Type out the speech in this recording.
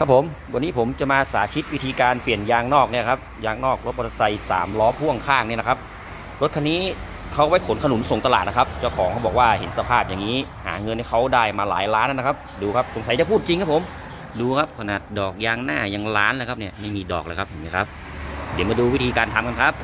ครับผมวันนี้ผมจะมาสาธิตวิธีการเปลี่ยนยางนอกเนี่ยครับยางนอกรถมอเตอร์ไซค์สามล้อพ่วงข้างเนี่ยนะครับรถคันนี้เขาไว้ขนขนุนส่งตลาดนะครับเจ้าของเขาบอกว่าเห็นสภาพอย่างนี้ หาเงินให้เขาได้มาหลายล้านนะครับ ดูครับสงสัยจะพูดจริงครับผม ดูครับขนาดดอกยางหน้ายังล้านแล้วครับเนี่ยไม่มีดอกเลยครับเห็นไหมครับ เดี๋ยวมาดูวิธีการทำกันครับ